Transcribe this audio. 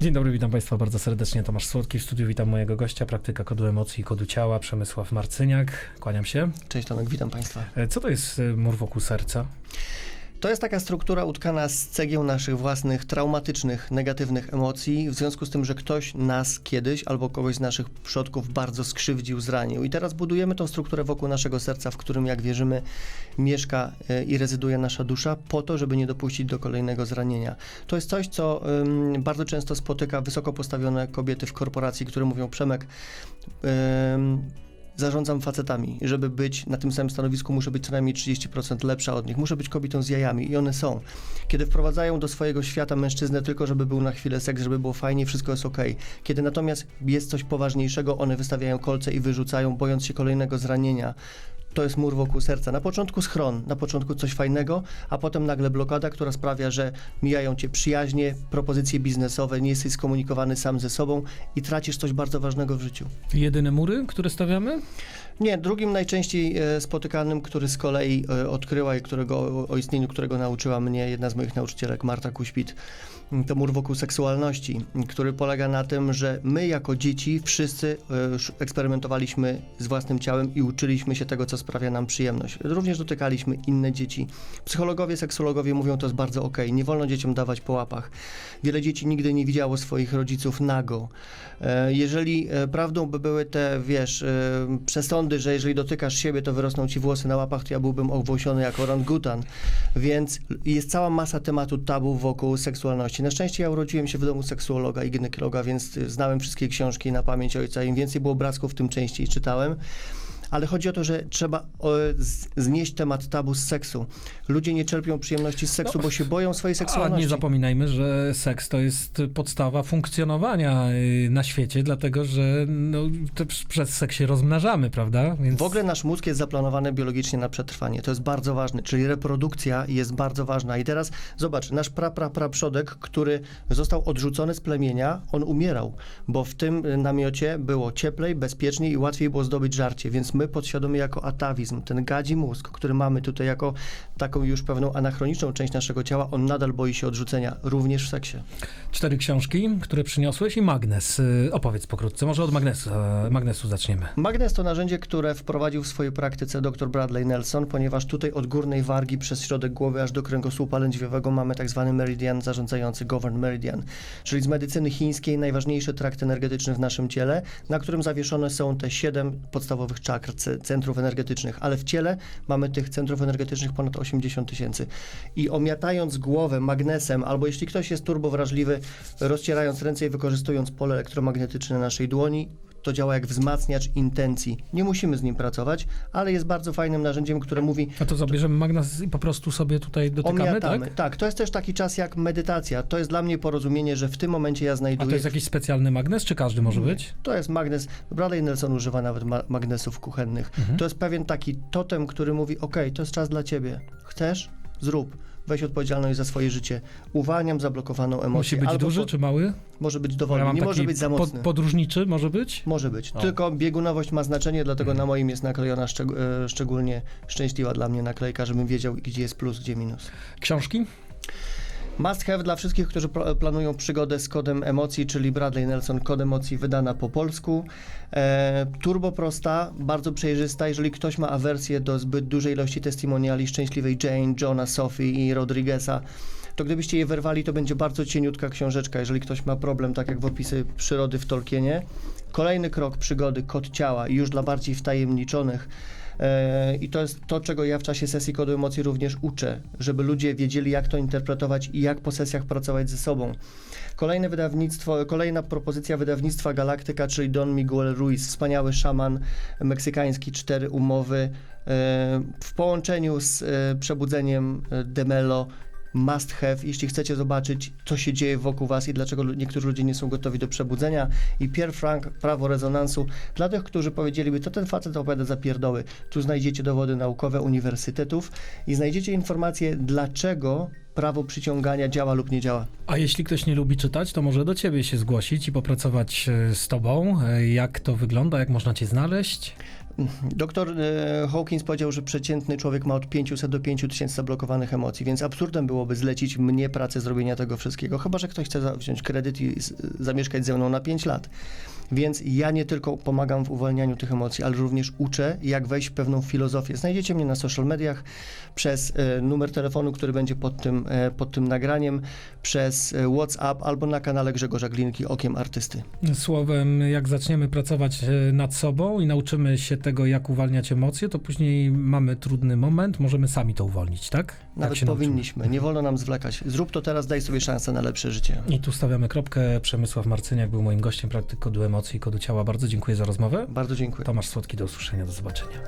Dzień dobry, witam Państwa bardzo serdecznie. Tomasz Słodki w studiu. Witam mojego gościa, praktyka kodu emocji i kodu ciała, Przemysław Marcyniak. Kłaniam się. Cześć Tomek, witam Państwa. E, Co to jest e, mur wokół serca? To jest taka struktura utkana z cegieł naszych własnych traumatycznych, negatywnych emocji, w związku z tym, że ktoś nas kiedyś albo kogoś z naszych przodków bardzo skrzywdził, zranił. I teraz budujemy tą strukturę wokół naszego serca, w którym, jak wierzymy, mieszka e, i rezyduje nasza dusza, po to, żeby nie dopuścić do kolejnego zranienia. To jest coś, co ym, bardzo często spotyka wysoko postawione kobiety w korporacji, które mówią: Przemek, ym, zarządzam facetami. Żeby być na tym samym stanowisku, muszę być co najmniej 30% lepsza od nich. Muszę być kobietą z jajami i one są. Kiedy wprowadzają do swojego świata mężczyznę tylko, żeby był na chwilę seks, żeby było fajnie, wszystko jest ok. Kiedy natomiast jest coś poważniejszego, one wystawiają kolce i wyrzucają, bojąc się kolejnego zranienia. To jest mur wokół serca. Na początku schron, na początku coś fajnego, a potem nagle blokada, która sprawia, że mijają cię przyjaźnie, propozycje biznesowe, nie jesteś skomunikowany sam ze sobą i tracisz coś bardzo ważnego w życiu. Jedyne mury, które stawiamy? Nie, drugim najczęściej e, spotykanym, który z kolei e, odkryła i którego, o- istnieniu którego nauczyła mnie jedna z moich nauczycielek, Marta Kuśpit, m, to mur wokół seksualności, m, który polega na tym, że my jako dzieci wszyscy e, eksperymentowaliśmy z własnym ciałem i uczyliśmy się tego, co sprawia nam przyjemność. Również dotykaliśmy inne dzieci. Psychologowie, seksuologowie mówią, to jest bardzo okej, nie wolno dzieciom dawać po łapach. Wiele dzieci nigdy nie widziało swoich rodziców nago. E, Jeżeli e, prawdą by były te, wiesz, e, przesądy, że jeżeli dotykasz siebie, to wyrosną ci włosy na łapach, to ja byłbym owłosiony jako orangutan. Więc jest cała masa tematu tabu wokół seksualności. Na szczęście ja urodziłem się w domu seksuologa i ginekologa, więc znałem wszystkie książki na pamięć ojca. Im więcej było bratków, tym częściej czytałem. Ale chodzi o to, że trzeba znieść temat tabu z seksu. Ludzie nie czerpią przyjemności z seksu, No, bo się boją swojej A seksualności. nie zapominajmy, że seks to jest podstawa funkcjonowania y, na świecie, dlatego że no, przez seks się rozmnażamy, prawda? Więc W ogóle nasz mózg jest zaplanowany biologicznie na przetrwanie. To jest bardzo ważne, czyli reprodukcja jest bardzo ważna. I teraz zobacz, nasz pra, pra, pra przodek, który został odrzucony z plemienia, on umierał, bo w tym namiocie było cieplej, bezpieczniej i łatwiej było zdobyć żarcie. Więc my podświadomie jako atawizm, ten gadzi mózg, który mamy tutaj jako taką już pewną anachroniczną część naszego ciała, on nadal boi się odrzucenia, również w seksie. cztery książki, które przyniosłeś i magnes. Y, Opowiedz pokrótce, może od magnesu, e, magnesu zaczniemy. Magnes to narzędzie, które wprowadził w swojej praktyce dr Bradley Nelson, ponieważ tutaj od górnej wargi przez środek głowy aż do kręgosłupa lędźwiowego mamy tak zwany meridian zarządzający, govern meridian, czyli z medycyny chińskiej najważniejszy trakt energetyczny w naszym ciele, na którym zawieszone są te siedem podstawowych czakr, ce- centrów energetycznych, ale w ciele mamy tych centrów energetycznych ponad 80 tysięcy. I omiatając głowę magnesem, albo jeśli ktoś jest turbowrażliwy, rozcierając ręce i wykorzystując pole elektromagnetyczne naszej dłoni, to działa jak wzmacniacz intencji. Nie musimy z nim pracować, ale jest bardzo fajnym narzędziem, które mówi, A to zabierzemy magnes i po prostu sobie tutaj dotykamy, omiatamy. tak? Tak, to jest też taki czas jak medytacja. To jest dla mnie porozumienie, że w tym momencie ja A znajduję... to jest jakiś specjalny magnes, czy każdy może być? To jest magnes. Bradley Nelson używa nawet ma- magnesów kuchennych. Mhm. To jest pewien taki totem, który mówi: OK, to jest czas dla ciebie. Chcesz? Zrób. Weź odpowiedzialność za swoje życie. Uwalniam zablokowaną emocję. Musi być Albo duży po- czy mały? Może być Ja dowolny. mam Nie może być za pod- mocny. podróżniczy może być? Może być. O. Tylko biegunowość ma znaczenie, dlatego Mhm. na moim jest naklejona szczeg- e, szczególnie szczęśliwa dla mnie naklejka, żebym wiedział, gdzie jest plus, gdzie minus. Książki? Must have dla wszystkich, którzy pl- planują przygodę z kodem emocji, czyli Bradley Nelson Kod emocji wydana po polsku. E, turbo prosta, bardzo przejrzysta. Jeżeli ktoś ma awersję do zbyt dużej ilości testimoniali szczęśliwej Jane, Johna, Sophie i Rodrigueza, to gdybyście je wyrwali, to będzie bardzo cieniutka książeczka. Jeżeli ktoś ma problem, tak jak w opisy przyrody w Tolkienie. Kolejny krok przygody, kod ciała, już dla bardziej wtajemniczonych. E, I to jest to, czego ja w czasie sesji kodu emocji również uczę, żeby ludzie wiedzieli, jak to interpretować i jak po sesjach pracować ze sobą. Kolejne wydawnictwo, kolejna propozycja wydawnictwa Galaktyka, czyli Don Miguel Ruiz, wspaniały szaman meksykański, cztery umowy e, w połączeniu z e, przebudzeniem Demelo. Must have, jeśli chcecie zobaczyć, co się dzieje wokół was i dlaczego niektórzy ludzie nie są gotowi do przebudzenia. I Pierre Frank, prawo rezonansu. Dla tych, którzy powiedzieliby, to ten facet opowiada za pierdoły. Tu znajdziecie dowody naukowe uniwersytetów i znajdziecie informacje, dlaczego prawo przyciągania działa lub nie działa. A jeśli ktoś nie lubi czytać, to może do ciebie się zgłosić i popracować e, z tobą. E, Jak to wygląda, jak można cię znaleźć? Doktor e, Hawkins powiedział, że przeciętny człowiek ma od 500 do 5000 zablokowanych emocji, więc absurdem byłoby zlecić mnie pracę zrobienia tego wszystkiego, chyba że ktoś chce wziąć kredyt i zamieszkać ze mną na 5 lat. Więc ja nie tylko pomagam w uwalnianiu tych emocji, ale również uczę, jak wejść w pewną filozofię. Znajdziecie mnie na social mediach przez e, numer telefonu, który będzie pod tym, e, pod tym nagraniem, przez e, WhatsApp albo na kanale Grzegorza Glinki Okiem Artysty. Słowem, jak zaczniemy pracować nad sobą i nauczymy się tego, jak uwalniać emocje, to później mamy trudny moment, możemy sami to uwolnić, tak? Nawet nauczymy. powinniśmy. Nie wolno nam zwlekać. Zrób to teraz, daj sobie szansę na lepsze życie. I tu stawiamy kropkę. Przemysław Marcyniak był moim gościem, praktyk kodu emocji i kodu ciała. Bardzo dziękuję za rozmowę. Bardzo dziękuję. Tomasz Słodki, do usłyszenia, do zobaczenia.